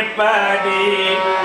எப்படி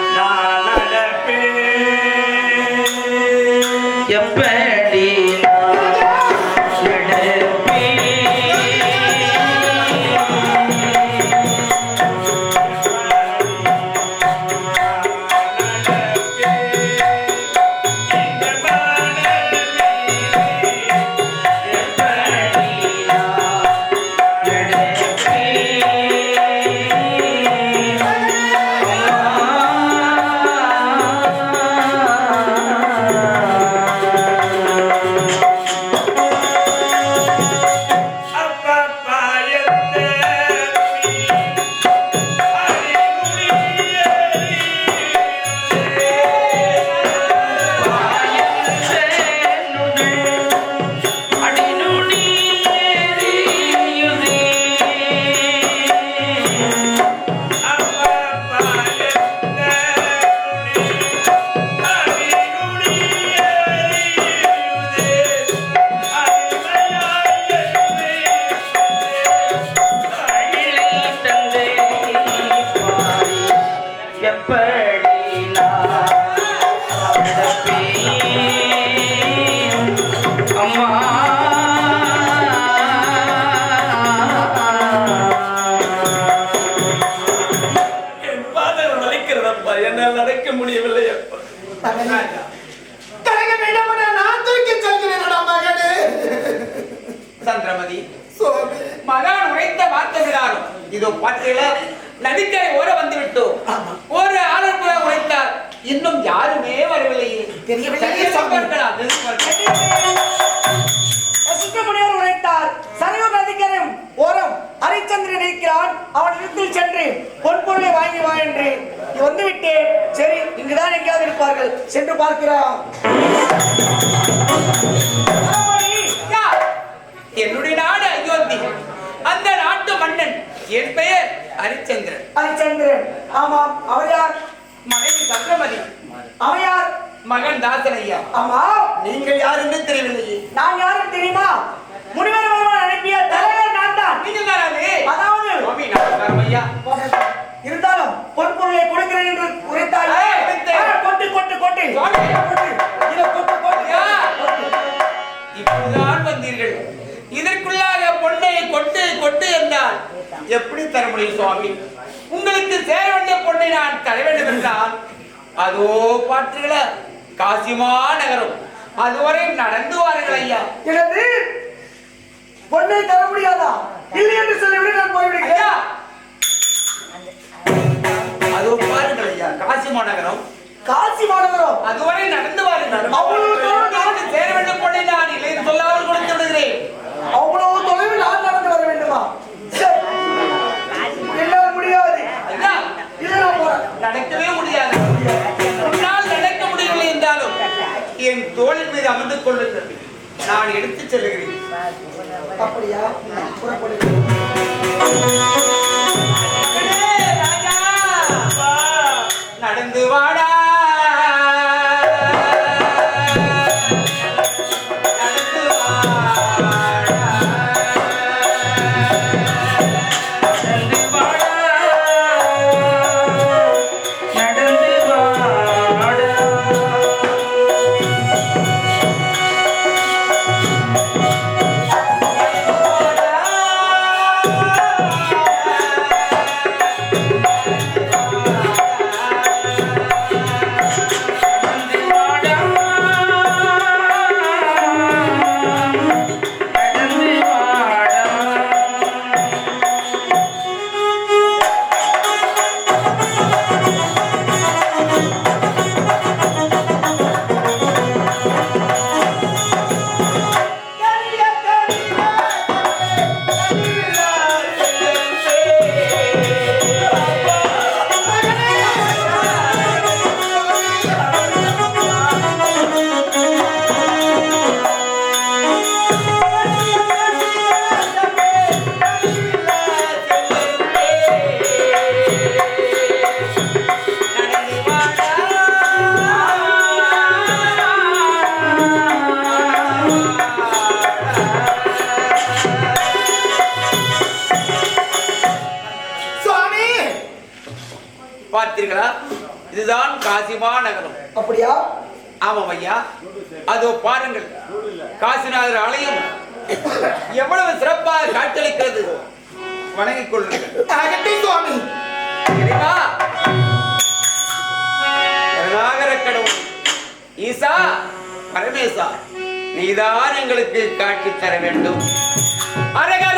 கலங்க வேண்டாம் நான் தூக்கி செல்கிறேனடா மகனே. சந்திரமதி சுவாமி மகான் உரைத்த வார்த்தைகளாலும் இதோ பார்த்தீங்களா நதிக்கரை ஓர வந்து விட்டோம் ஒரு ஆளுநர் உரைத்தார். இன்னும் யாருமே வரவில்லையே. தெரியவில்லையே, இருக்கிறான் அவன் இடத்தில் சென்று பொன்பொருளை வாங்கி வா என்று வந்து விட்டேன் சரி இங்குதான் எங்கேயாவது இருப்பார்கள். சென்று பார்க்கிறோம். ஐயா, என்னுடைய நாடு அயோத்தி. அந்த நாட்டு மன்னன் என் பெயர் ஹரிச்சந்திரன் ஹரிச்சந்திரன் ஆமாம் அவர் யார்? மனைவி சந்திரமதி அவன் யார்? மகன் தாசன் ஐயா ஆமாம் நீங்கள் யார் என்று தெரியவில்லையே. நான் யாரும் தெரியுமா? முனிவர் அனுப்பிய தலைவர் நான் தான். நீங்கள் தானே அதாவது சுவாமி நமஸ்காரம் ஐயா இருந்தாலும் பொன்பொருளை கொடுக்கிறேன் என்று. ஆ, கொட்டு கொட்டு கொட்டு. இப்போதுதான் வந்தீர்கள். இதற்குள்ளாக பொண்ணை கொட்டு கொட்டு என்றால் எப்படி தர முடியும் சுவாமி? உங்களுக்கு சேர வேண்டிய பொண்ணை நான் தர வேண்டும் என்றால் அதோ பார்த்தீர்களா காசிமா நகரம். அதுவரை நடந்து வாருங்கள் ஐயா. பொண்ணை தர முடியாதா? இல்லை என்று சொல்லிவிட்டு நான் போய்விடுகிறேன். அதோ பாருங்கள் ஐயா காசிமா நகரம் காசி மாநகரம்? அதுவரை நடந்து வாருங்கள். அவ்வளவு தூரம் நான் சேர வேண்டிய பொண்ணை நான் இல்லை சொல்லாமல் கொடுத்து விடுகிறேன். அவ்வளவு தொலைவில் நான் நடந்து வர வேண்டுமா. என்னால் முடியாது. ஐயா! இல்லை நான் போறேன். நடக்கவே முடியாது. உன்னால் நடக்க முடியவில்லை என்றாலும் என் தோளின் மீது அமர்ந்து கொள்ளுங்கள். நான் எடுத்துச் செல்கிறேன் அப்படியா புறப்படு ஆமாம் ஐயா. அதோ பாருங்கள். காசிநாதர் ஆலயம் எவ்வளவு சிறப்பாக காட்சியளிக்கிறது. வணங்கிக் கொள்ளுங்கள். சுவாமி. கடவுள். ஈசா பரமேசா நீதான் எங்களுக்கு காட்சி தர வேண்டும். அரகரா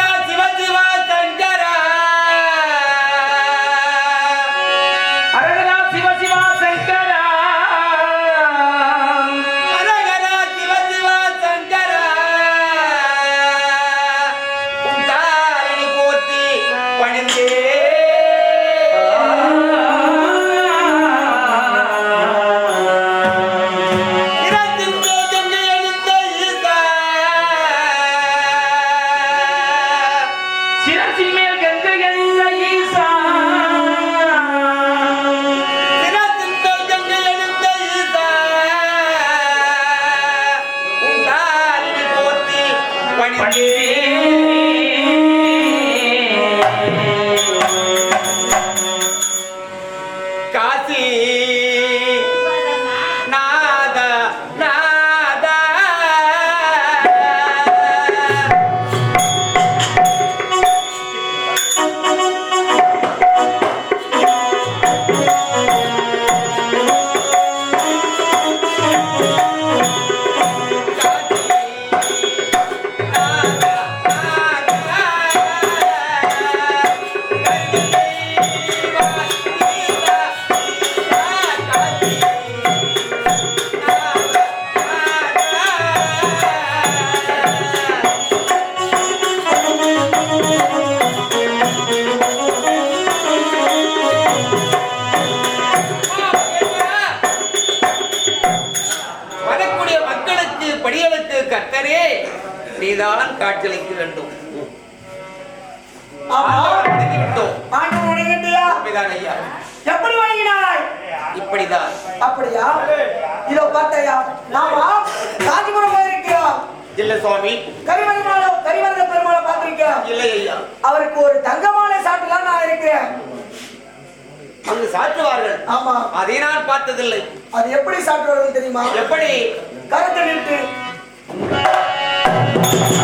நீதான் காட்சியளிக்க வேண்டும். எப்படி வணங்கினாய் இப்படிதான். அப்படியா? இதோ பார்த்தையா? நாம காஞ்சிபுரம் போயிருக்கிறோம். இல்ல சுவாமி. கரிவரமால கரிவரத பெருமாளை பார்த்திருக்கிறோம். இல்லை ஐயா. அவருக்கு ஒரு தங்கமாலை சாட்டலாம் நான் இருக்கிறேன். அங்கு சாற்றுவார்கள். ஆமா. அதை நான் பார்த்ததில்லை. அது எப்படி சாப்பிடுறது தெரியுமா? எப்படி? கருத்தை நிறுத்து Yeah.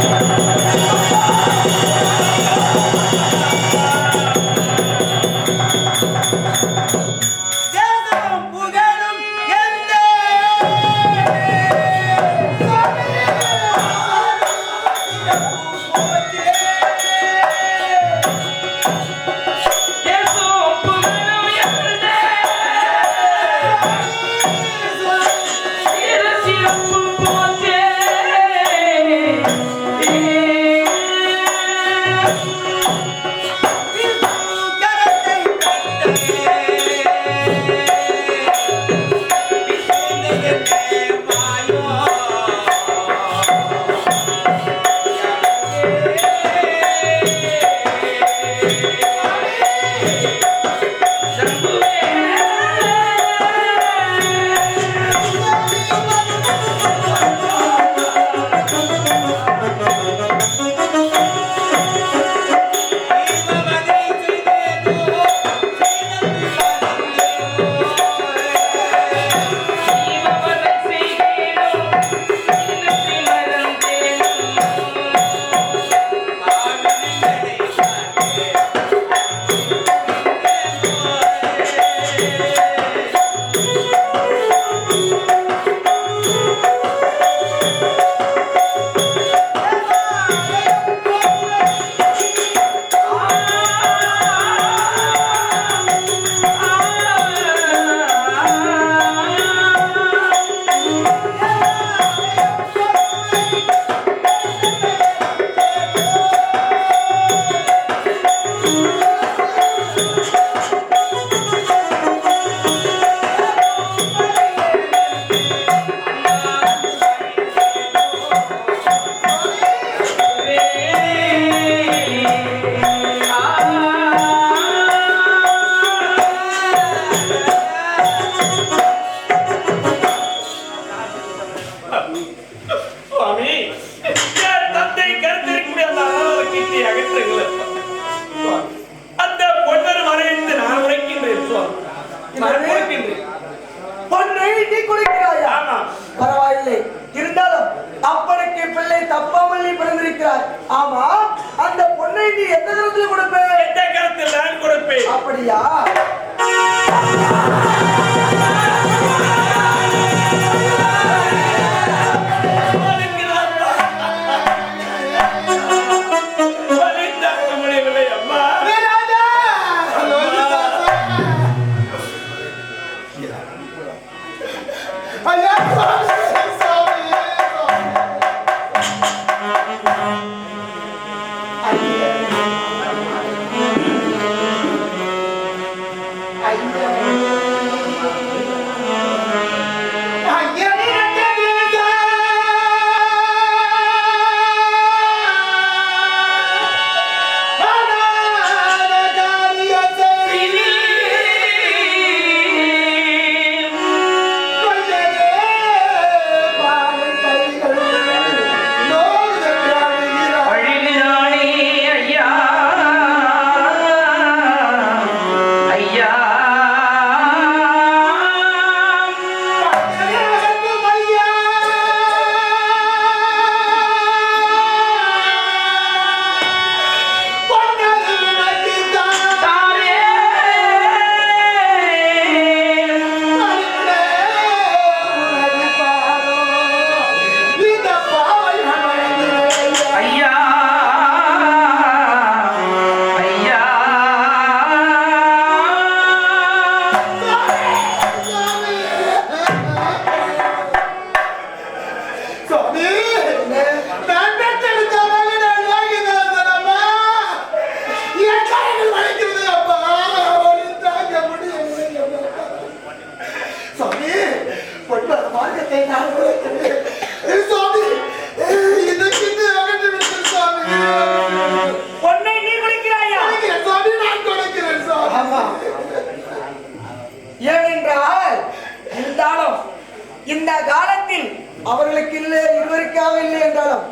காலத்தில் அவர்களுக்கு இல்லை இருவருக்காக இல்லை என்றாலும்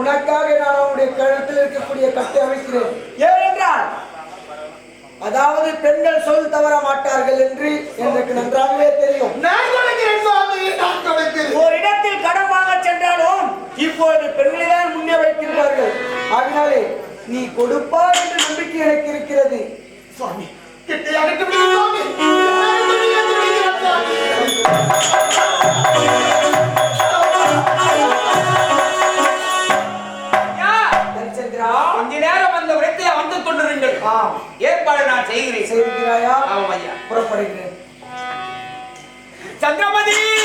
உனக்காக நான் அவனுடைய கழுத்தில் இருக்கக்கூடிய கட்டை அமைக்கிறேன். ஏனென்றால் அதாவது பெண்கள் சொல் தவற மாட்டார்கள் என்று எனக்கு நன்றாகவே தெரியும். ஒரு இடத்தில் கடன் வாங்க சென்றாலும் இப்போது பெண்களை தான் முன்னே வைக்கிறார்கள் அதனாலே நீ கொடுப்பார் என்ற நம்பிக்கை எனக்கு இருக்கிறது. சுவாமி கிட்டே அகற்றி ஏற்பாடு நான் செய்கிறேன். செய்திருக்கிறாயா? ஆமாம் ஐயா. புறப்படுகிறேன். சந்திரமதி!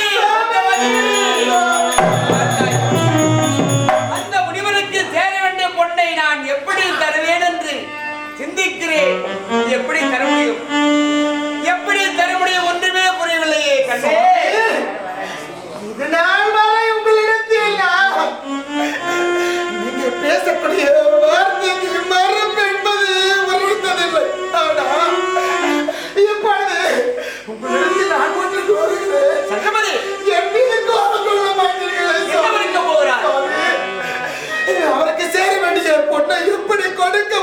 அவருக்கு சேர வேண்டிய பொண்ணை எப்படி கொடுக்க